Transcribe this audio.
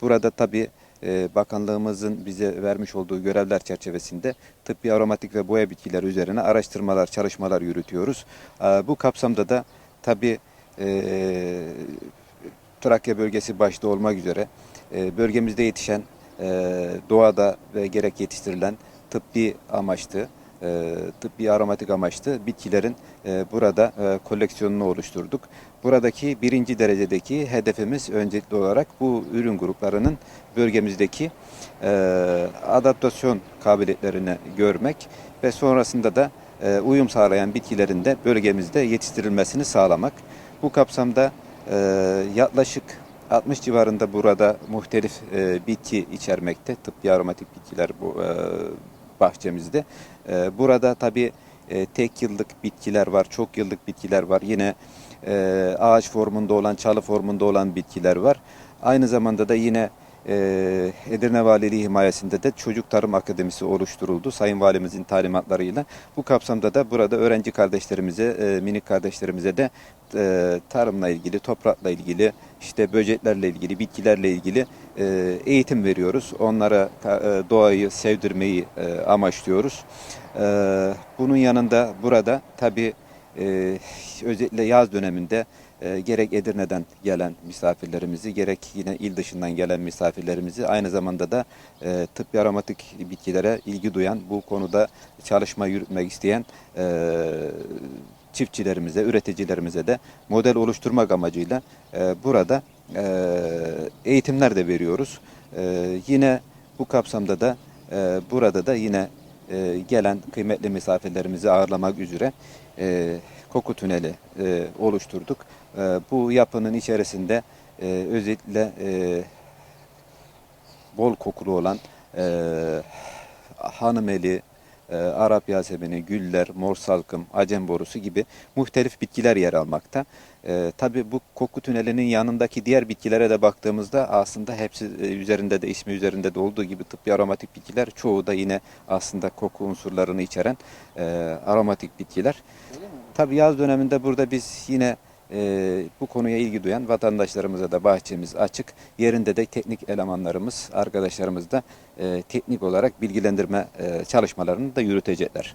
Burada tabii e, bakanlığımızın bize vermiş olduğu görevler çerçevesinde tıbbi aromatik ve boya bitkileri üzerine araştırmalar, çalışmalar yürütüyoruz. E, Bu kapsamda da tabii e, Trakya bölgesi başta olmak üzere bölgemizde yetişen doğada ve gerek yetiştirilen tıbbi amaçlı, e, tıbbi aromatik amaçlı bitkilerin e, burada e, koleksiyonunu oluşturduk. Buradaki birinci derecedeki hedefimiz öncelikli olarak bu ürün gruplarının bölgemizdeki e, adaptasyon kabiliyetlerini görmek ve sonrasında da e, uyum sağlayan bitkilerin de bölgemizde yetiştirilmesini sağlamak. Bu kapsamda e, yaklaşık 60 civarında burada muhtelif e, bitki içermekte. Tıbbi aromatik bitkiler bu e, bahçemizde. E, burada tabii e, tek yıllık bitkiler var, çok yıllık bitkiler var. Yine e, ağaç formunda olan, çalı formunda olan bitkiler var. Aynı zamanda da yine e, Edirne Valiliği himayesinde de Çocuk Tarım Akademisi oluşturuldu Sayın Valimizin talimatlarıyla. Bu kapsamda da burada öğrenci kardeşlerimize, e, minik kardeşlerimize de e, tarımla ilgili, toprakla ilgili, işte böceklerle ilgili, bitkilerle ilgili e, eğitim veriyoruz. Onlara doğayı sevdirmeyi amaçlıyoruz. Bunun yanında burada tabii e, özellikle yaz döneminde e, gerek Edirne'den gelen misafirlerimizi gerek yine il dışından gelen misafirlerimizi aynı zamanda da e, tıbbi aromatik bitkilere ilgi duyan bu konuda çalışma yürütmek isteyen e, çiftçilerimize, üreticilerimize de model oluşturmak amacıyla e, burada e, eğitimler de veriyoruz. E, yine bu kapsamda da e, burada da yine e, gelen kıymetli misafirlerimizi ağırlamak üzere e, koku tüneli e, oluşturduk. E, bu yapının içerisinde e, özellikle e, bol kokulu olan e, hanımeli, e, Arap yasemini, güller, mor salkım, acem borusu gibi muhtelif bitkiler yer almakta. E, Tabi bu koku tünelinin yanındaki diğer bitkilere de baktığımızda aslında hepsi e, üzerinde de ismi üzerinde de olduğu gibi tıbbi aromatik bitkiler çoğu da yine aslında koku unsurlarını içeren e, aromatik bitkiler. Tabi yaz döneminde burada biz yine e, bu konuya ilgi duyan vatandaşlarımıza da bahçemiz açık. Yerinde de teknik elemanlarımız, arkadaşlarımız da e, teknik olarak bilgilendirme e, çalışmalarını da yürütecekler.